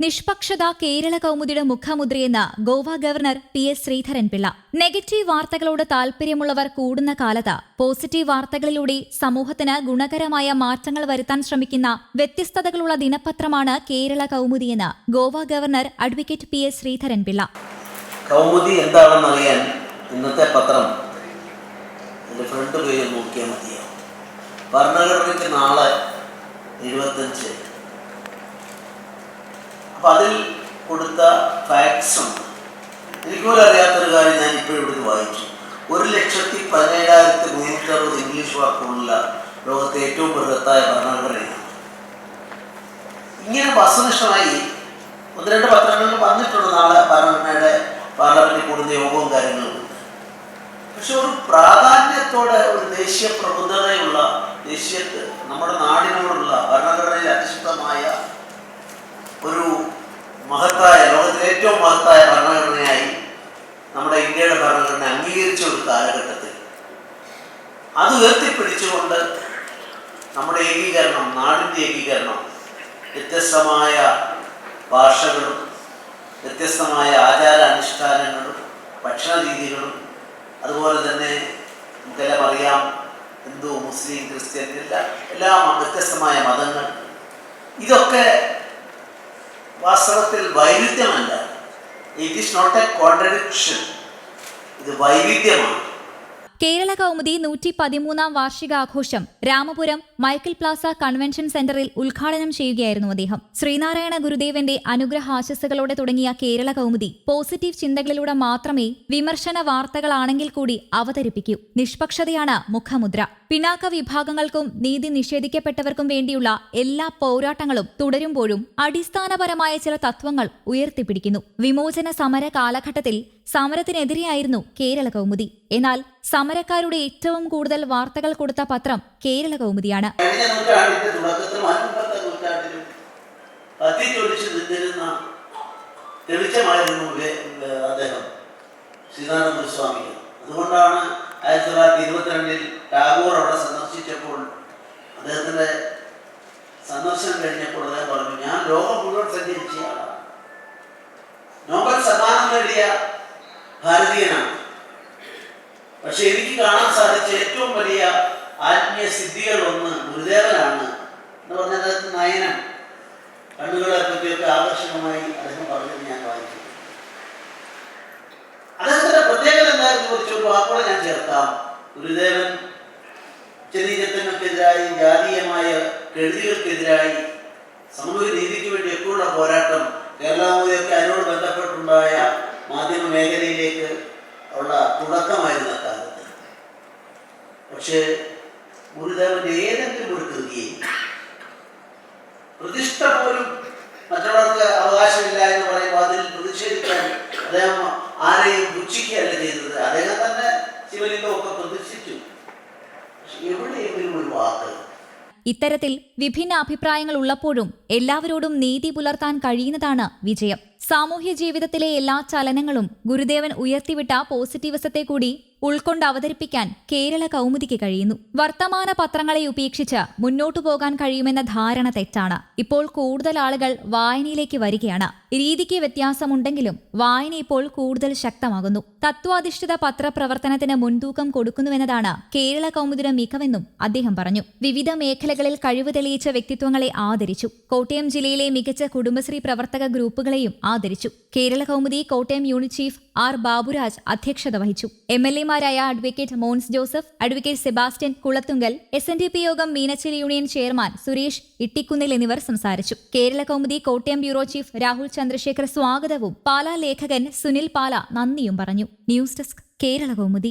നിഷ്പക്ഷത കേരള കൗമുദിയുടെ മുഖമുദ്രയെന്ന് Goa governor P S Sreedharan Pillai. Negative വാർത്തകളോട് താൽപര്യമുള്ളവർ കൂടുന്ന കാലത്ത് പോസിറ്റീവ് വാർത്തകളിലൂടെ സമൂഹത്തിന് ഗുണകരമായ മാറ്റങ്ങൾ വരുത്താൻ ശ്രമിക്കുന്ന വ്യത്യസ്തതകളുള്ള ദിനപത്രമാണ് Kerala കൗമുദിയെന്ന് Goa governor advocate P S Sreedharan Pillai. Kaumudi എന്താണെന്ന് അറിയാൻ ഇന്നത്തെ പത്രം ഫ്രണ്ട് പേജ് നോക്കിയാൽ മതിയാവും. ഭരണഘടനയ്ക്ക് നാളെ എഴുപത്തഞ്ച് അപ്പം അതിൽ കൊടുത്ത ഫാക്ട്സ് ഉണ്ട്. എനിക്ക് പോലും അറിയാത്തൊരു കാര്യം ഞാൻ ഇപ്പോഴും ഇവിടുന്ന് വായിച്ചു. ഒരു ലക്ഷത്തി പതിനേഴായിരത്തി മുന്നൂറ്റി അറുപത് ഇംഗ്ലീഷ് വാക്കുകളുള്ള ലോകത്തെ ഏറ്റവും ബൃഹത്തായ ഭരണഘടനയാണ്. ഇങ്ങനെ വസ്തുനിഷ്ഠമായി ഒന്ന് രണ്ട് പത്രങ്ങളിൽ വന്നിട്ടുണ്ട് നാളെ ഭരണഘടനയുടെ പാർലമെന്റിൽ കൂടുന്ന യോഗവും കാര്യങ്ങളും. പക്ഷെ ഒരു പ്രാധാന്യത്തോടെ ഒരു ദേശീയ പ്രബുദ്ധതയുള്ള ദേശീയ നമ്മുടെ നാടിനോടുള്ള ഭരണഘടനയിൽ അധിഷ്ഠിതമായ ഒരു മഹത്തായ ലോകത്തിലെ ഏറ്റവും മഹത്തായ ഭരണഘടനയായി നമ്മുടെ ഇന്ത്യയുടെ ഭരണഘടന അംഗീകരിച്ച ഒരു കാലഘട്ടത്തിൽ. അത് ഉയർത്തിപ്പിടിച്ചുകൊണ്ട് നമ്മുടെ ഏകീകരണം നാടിന്റെ ഏകീകരണം വ്യത്യസ്തമായ ഭാഷകളും വ്യത്യസ്തമായ ആചാര അനുഷ്ഠാനങ്ങളും ഭക്ഷണ രീതികളും അതുപോലെ തന്നെ നമുക്കെല്ലാം അറിയാം ഹിന്ദു മുസ്ലിം ക്രിസ്ത്യൻ എല്ലാ എല്ലാ വ്യത്യസ്തമായ മതങ്ങൾ. ഇതൊക്കെ വാസ്തവത്തിൽ വൈരുദ്ധ്യമല്ല. It is not a contradiction ഇത് വൈവിധ്യമാണ്. കേരള കൗമുദി നൂറ്റി പതിമൂന്നാം വാർഷികാഘോഷം രാമപുരം മൈക്കിൾ പ്ലാസ കൺവെൻഷൻ സെന്ററിൽ ഉദ്ഘാടനം ചെയ്യുകയായിരുന്നു അദ്ദേഹം. ശ്രീനാരായണ ഗുരുദേവന്റെ അനുഗ്രഹ ആശസ്സുകളോടെ തുടങ്ങിയ കേരള കൗമുദി പോസിറ്റീവ് ചിന്തകളിലൂടെ മാത്രമേ വിമർശന വാർത്തകളാണെങ്കിൽ കൂടി അവതരിപ്പിക്കൂ. നിഷ്പക്ഷതയാണ് മുഖമുദ്ര. പിന്നാക്ക വിഭാഗങ്ങൾക്കും നീതി നിഷേധിക്കപ്പെട്ടവർക്കും വേണ്ടിയുള്ള എല്ലാ പോരാട്ടങ്ങളും തുടരുമ്പോഴും അടിസ്ഥാനപരമായ ചില തത്വങ്ങൾ ഉയർത്തിപ്പിടിക്കുന്നു. വിമോചന സമര കാലഘട്ടത്തിൽ സമരത്തിനെതിരെയായിരുന്നു കേരള കൗമുദി. എന്നാൽ സമരക്കാരുടെ ഏറ്റവും കൂടുതൽ വാർത്തകൾ കൊടുത്ത പത്രം കേരള കൗമുദിയാണ്. അതുകൊണ്ടാണ് ആയിരത്തി തൊള്ളായിരത്തി ഇരുപത്തിരണ്ടിൽ ടാഗോർ അവിടെ സന്ദർശിച്ചപ്പോൾ അദ്ദേഹത്തിന്റെ സന്ദർശനം കഴിഞ്ഞപ്പോൾ അദ്ദേഹം പറഞ്ഞു ഞാൻ ലോകം മുഴുവൻ സഞ്ചരിച്ച നോബൽ സമ്മാനം നേടിയ ഭാരതീയനാണ്. പക്ഷെ എനിക്ക് കാണാൻ സാധിച്ച ഏറ്റവും വലിയ ആത്മീയ സിദ്ധികൾ ഒന്ന് ഗുരുദേവനാണ് എന്ന് പറഞ്ഞത് നയനം കണ്ണുകളെ പറ്റിയൊക്കെ ആകർഷകമായി അദ്ദേഹം പറഞ്ഞത് ഞാൻ വായിച്ചു. അദ്ദേഹത്തിന്റെ പ്രത്യേകത എന്തായിരുന്നു ചോദിച്ചോളൂ ഒരു ഞാൻ ചേർക്കാം. ഗുരുദേവൻ ചെറിയത്തിനെതിരായി ജാതീയമായ കെടുതികൾക്കെതിരായി സമൂഹ നീതിക്ക് വേണ്ടി എപ്പോഴുള്ള പോരാട്ടം കേരളാമൂലൊക്കെ അതിനോട് ബന്ധപ്പെട്ടുണ്ടായ മാധ്യമ മേഖലയിലേക്ക് ഉള്ള തുടക്കമായിരുന്നു അക്കാലത്ത് പക്ഷേ ഗുരുദേവന്റെ ഏതെങ്കിലും ഒരു കൃതിയെ പ്രതിഷ്ഠ പോലും മറ്റുള്ളവർക്ക് അവകാശമില്ല എന്ന് പറയുമ്പോൾ അതിൽ പ്രതിഷേധിക്കാൻ അദ്ദേഹം ആരെയും പുച്ഛിക്കുകയല്ല ചെയ്തത്. അദ്ദേഹം തന്നെ ശിവലിംഗമൊക്കെ പ്രതിഷ്ഠിച്ചു. എവിടെയെങ്കിലും ഒരു വാക്ക്. ഇത്തരത്തിൽ വിഭിന്ന അഭിപ്രായങ്ങൾ ഉള്ളപ്പോഴും എല്ലാവരോടും നീതി പുലർത്താൻ കഴിയുന്നതാണ് വിജയം. സാമൂഹ്യ ജീവിതത്തിലെ എല്ലാ ചലനങ്ങളും ഗുരുദേവൻ ഉയർത്തിവിട്ട പോസിറ്റീവസത്തെ കൂടി ഉൾക്കൊണ്ട് അവതരിപ്പിക്കാൻ കേരള കൗമുദിക്ക് കഴിയുന്നു. വർത്തമാന പത്രങ്ങളെ ഉപേക്ഷിച്ച് മുന്നോട്ടു പോകാൻ കഴിയുമെന്ന ധാരണ തെറ്റാണ്. ഇപ്പോൾ കൂടുതൽ ആളുകൾ വായനയിലേക്ക് വരികയാണ്. രീതിക്ക് വ്യത്യാസമുണ്ടെങ്കിലും വായന ഇപ്പോൾ കൂടുതൽ ശക്തമാകുന്നു. തത്വാധിഷ്ഠിത പത്രപ്രവർത്തനത്തിന് മുൻതൂക്കം കൊടുക്കുന്നുവെന്നതാണ് കേരള കൗമുദിയുടെ മികവെന്നും അദ്ദേഹം പറഞ്ഞു. വിവിധ മേഖലകളിൽ കഴിവ് തെളിയിച്ച വ്യക്തിത്വങ്ങളെ ആദരിച്ചു. കോട്ടയം ജില്ലയിലെ മികച്ച കുടുംബശ്രീ പ്രവർത്തക ഗ്രൂപ്പുകളെയും ആദരിച്ചു. Kerala Kaumudi Kottayam unit chief R Baburaj അധ്യക്ഷത വഹിച്ചു. M L എമാരായ advocate Mons Joseph advocate Sebastian Kulathunkal S N D P Yogam Meenachil union chairman Suresh Ittikunnil എന്നിവർ സംസാരിച്ചു. കേരള കൗമുദി കോട്ടയം ബ്യൂറോ ചീഫ് രാഹുൽ ചന്ദ്രശേഖർ സ്വാഗതവും പാലാ ലേഖകൻ സുനിൽ പാല നന്ദിയും പറഞ്ഞു. News desk Kerala Kaumudi.